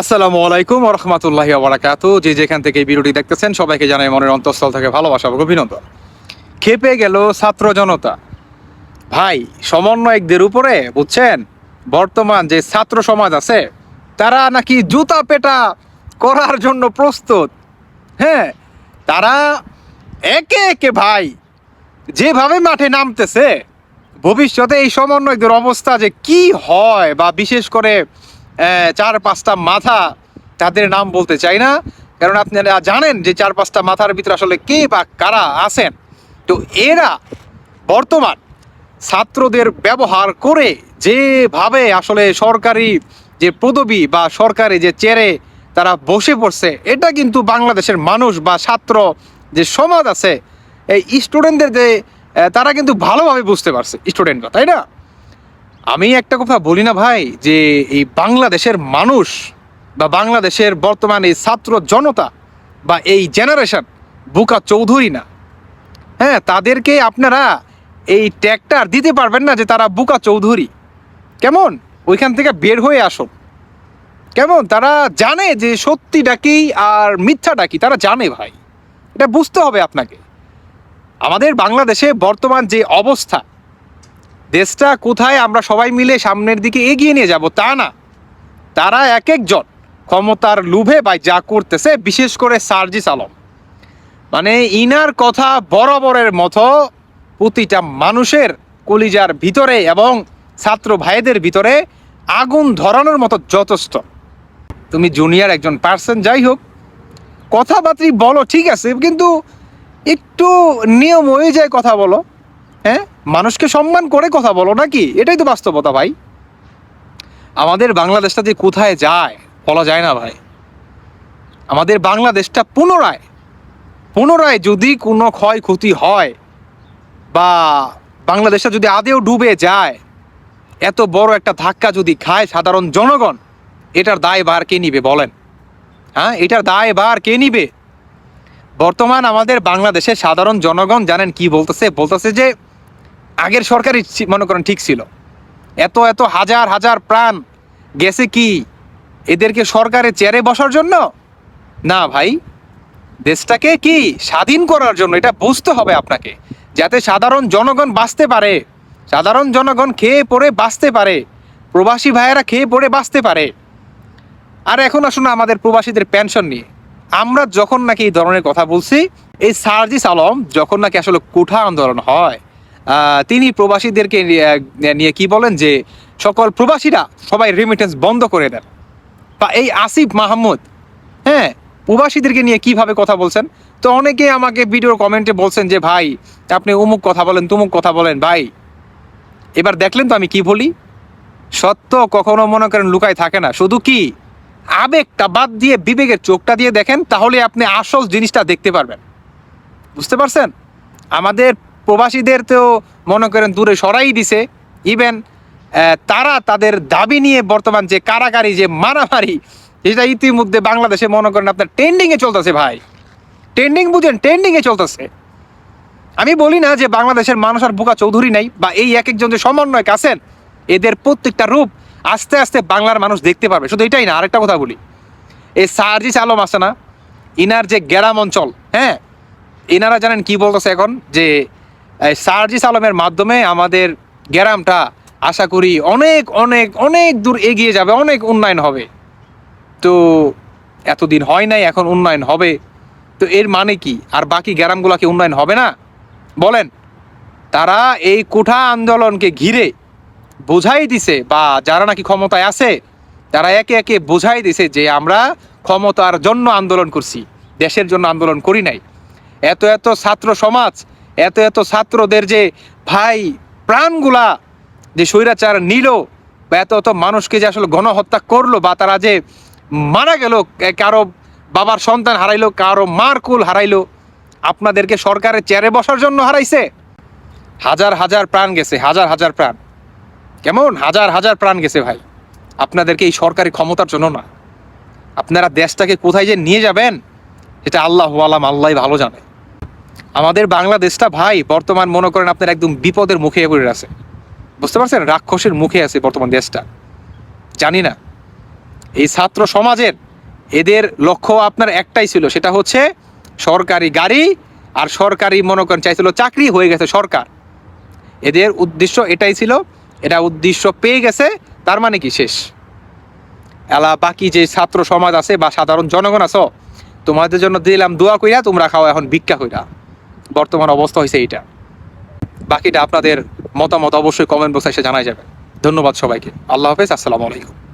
আসসালামু আলাইকুম রহমতুল্লাহি বারাকাত। যে যেখান থেকে এই ভিডিওটি দেখতেছেন, সবাইকে জানাই মনের অন্তঃস্থল থেকে ভালোবাসা অভিনন্দন। খেপে গেল ছাত্র জনতা। ভাই, সমন্বয়কদের উপরে, বুঝছেন? বর্তমান যে ছাত্র সমাজ আছে, তারা নাকি জুতা পেটা করার জন্য প্রস্তুত। হ্যাঁ তারা একে একে ভাই, যেভাবে মাঠে নামতেছে, ভবিষ্যতে এই সমন্বয়কদের অবস্থা যে কি হয় বা বিশেষ করে চার পাঁচটা মাথা তাদের নাম বলতে চাই না। কারণ আপনারা জানেন যে চার পাঁচটা মাথার ভিতরে আসলে কে বা কারা আছেন। তো এরা বর্তমান ছাত্রদের ব্যবহার করে যেভাবে আসলে সরকারি যে পদবি বা সরকারি যে চেয়ারে তারা বসে পড়ছে, এটা কিন্তু বাংলাদেশের মানুষ বা ছাত্র যে সমাজ আছে, এই স্টুডেন্টদের যে তারা কিন্তু ভালোভাবে বুঝতে পারছে স্টুডেন্টরা তাই না? আমি একটা কথা বলি না ভাই, যে এই বাংলাদেশের মানুষ বা বাংলাদেশের বর্তমান এই ছাত্র জনতা বা এই জেনারেশন বুকা চৌধুরী না। হ্যাঁ তাদেরকে আপনারা এই ট্যাগটার দিতে পারবেন না যে তারা বুকা চৌধুরী। কেমন? ওইখান থেকে বের হয়ে আসুন। কেমন? তারা জানে যে সত্যিটা কি আর মিথ্যাটা কি, তারা জানে ভাই। এটা বুঝতে হবে আপনাকে। আমাদের বাংলাদেশে বর্তমান যে অবস্থা দেশটা কোথায় আমরা সবাই মিলে সামনের দিকে এগিয়ে নিয়ে যাব তা না। তারা এক একজন ক্ষমতার লোভে বা যা করতেছে, বিশেষ করে সার্জিস আলম। মানে ইনার কথা বরাবরের মতো প্রতিটা মানুষের কলিজার ভিতরে এবং ছাত্র ভাইদের ভিতরে আগুন ধরানোর মতো যথেষ্ট। তুমি জুনিয়র একজন পার্সন যাই হোক। কথাবার্তি বলো, ঠিক আছে, কিন্তু একটু নিয়ম হয়ে যায় কথা বলো। হ্যাঁ? মানুষকে সম্মান করে কথা বলো নাকি? এটাই তো বাস্তবতা ভাই। আমাদের বাংলাদেশটা যে কোথায় যায়, বলা যায় না ভাই। আমাদের বাংলাদেশটা পুনরায় পুনরায় যদি কোনো ক্ষয়ক্ষতি হয় বা বাংলাদেশটা যদি আদেও ডুবে যায়, এত বড় একটা ধাক্কা যদি খায় সাধারণ জনগণ, এটার দায় বার কে নিবে বলেন? হ্যাঁ? এটার দায় বার কে নিবে? বর্তমান আমাদের বাংলাদেশের সাধারণ জনগণ জানেন কি বলতেছে? বলতেছে যে আগের সরকারই মনে করেন ঠিক ছিল। এত এত হাজার হাজার প্রাণ গেছে কি এদেরকে সরকারের চেয়ারে বসার জন্য? না ভাই, দেশটাকে কি স্বাধীন করার জন্য? এটা বুঝতে হবে আপনাকে। যাতে সাধারণ জনগণ বাঁচতে পারে, সাধারণ জনগণ খেয়ে পড়ে বাঁচতে পারে, প্রবাসী ভাইয়েরা খেয়ে পড়ে বাঁচতে পারে। আর এখন আসুন আমাদের প্রবাসীদের পেনশন নিয়ে। আমরা যখন নাকি এই ধরনের কথা বলছি, এই সার্জিস আলম যখন নাকি আসলে কুঠা আন্দোলন হয় তিনি প্রবাসীদেরকে নিয়ে- কি বলেন যে সকল প্রবাসীরা সবাই রেমিটেন্স বন্ধ করে দেন। বা এই আসিফ মাহমুদ হ্যাঁ প্রবাসীদেরকে নিয়ে কীভাবে কথা বলছেন? তো অনেকে আমাকে ভিডিওর কমেন্টে বলছেন যে, ভাই, আপনি অমুক কথা বলেন, তুমুক কথা বলেন, ভাই। এবার দেখলেন তো আমি কি বলি? সত্য কখনো মনে করেন লুকায় থাকে না। শুধু কি? আবেগটা বাদ দিয়ে, বিবেকের চোখটা দিয়ে দেখেন, তাহলে আপনি আসল জিনিসটা দেখতে পারবেন। বুঝতে পারছেন? আমাদের প্রবাসীদের তো মনে করেন দূরে সরাই দিছে। ইভেন তারা তাদের দাবি নিয়ে বর্তমান যে কারাকারি যে মারামারি যেটা ইতিমধ্যে বাংলাদেশে মনে করেন আপনার ট্রেন্ডিংয়ে চলতেছে ভাই। ট্রেন্ডিং বুঝেন ট্রেন্ডিংয়ে চলতেছে। আমি বলি না যে বাংলাদেশের মানুষ আর বুকা চৌধুরী নাই বা এই এক একজন যে সমন্বয়ক আছেন, এদের প্রত্যেকটা রূপ আস্তে আস্তে বাংলার মানুষ দেখতে পারবে। শুধু এটাই না, আরেকটা কথা বলি। এই সার্জিস আলম আছে না, ইনার যে গ্রাম অঞ্চল হ্যাঁ এনারা জানেন কি বলতেছে এখন? যে সার্জিস আলমের মাধ্যমে আমাদের গ্রামটা, আশা করি অনেক অনেক অনেক দূর এগিয়ে যাবে, অনেক উন্নয়ন হবে। তো এতদিন হয় নাই, এখন উন্নয়ন হবে। তো এর মানে কি? আর বাকি গ্রামগুলো কি উন্নয়ন হবে না? বলেন। তারা এই কোঠা আন্দোলনকে ঘিরে বোঝাই দিছে, বা যারা নাকি ক্ষমতায় আছে, তারা একে একে বোঝাই দিছে যে আমরা ক্ষমতার জন্য আন্দোলন করছি, দেশের জন্য আন্দোলন করি নাই। এত এত ছাত্র সমাজ এত এত ছাত্রদের যে ভাই প্রাণগুলা যে স্বৈরাচার নিল বা এত এত মানুষকে যে আসলে গণহত্যা করল বা তারা যে মারা গেল কারও বাবার সন্তান হারাইলো, কারও মার কুল হারাইলো, আপনাদেরকে সরকারের চেয়ারে বসার জন্য হারাইছে? হাজার হাজার প্রাণ গেছে, হাজার হাজার প্রাণ। কেমন? হাজার হাজার প্রাণ গেছে ভাই। আপনাদেরকে এই সরকারি ক্ষমতার জন্য না। আপনারা দেশটাকে কোথায় যে নিয়ে যাবেন, এটা আল্লাহ আলাম আল্লাহ ভালো জানে। আমাদের বাংলাদেশটা ভাই, বর্তমান মনে করেন আপনার একদম বিপদের মুখে পড়ে আছে। বুঝতে পারছেন? রাক্ষসের মুখে আছে বর্তমান দেশটা। জানি না। এই ছাত্র সমাজের এদের লক্ষ্য আপনার একটাই ছিল, সেটা হচ্ছে সরকারি গাড়ি আর সরকারি মনে করেন চাইছিল চাকরি হয়ে গেছে সরকার। এদের উদ্দেশ্য এটাই ছিল, এটা উদ্দেশ্য পেয়ে গেছে, তার মানে কি শেষ? এলা বাকি যে ছাত্র সমাজ আছে বা সাধারণ জনগণ আছো, তোমাদের জন্য দিলাম দোয়া কইরা তোমরা খাও, এখন ভিক্ষা কইরা। বর্তমান অবস্থা হয়েছে এইটা। বাকিটা আপনাদের মতামত অবশ্যই কমেন্ট বক্সে এসে জানাই যাবে। ধন্যবাদ সবাইকে। আল্লাহ হাফেজ, আসসালামু আলাইকুম।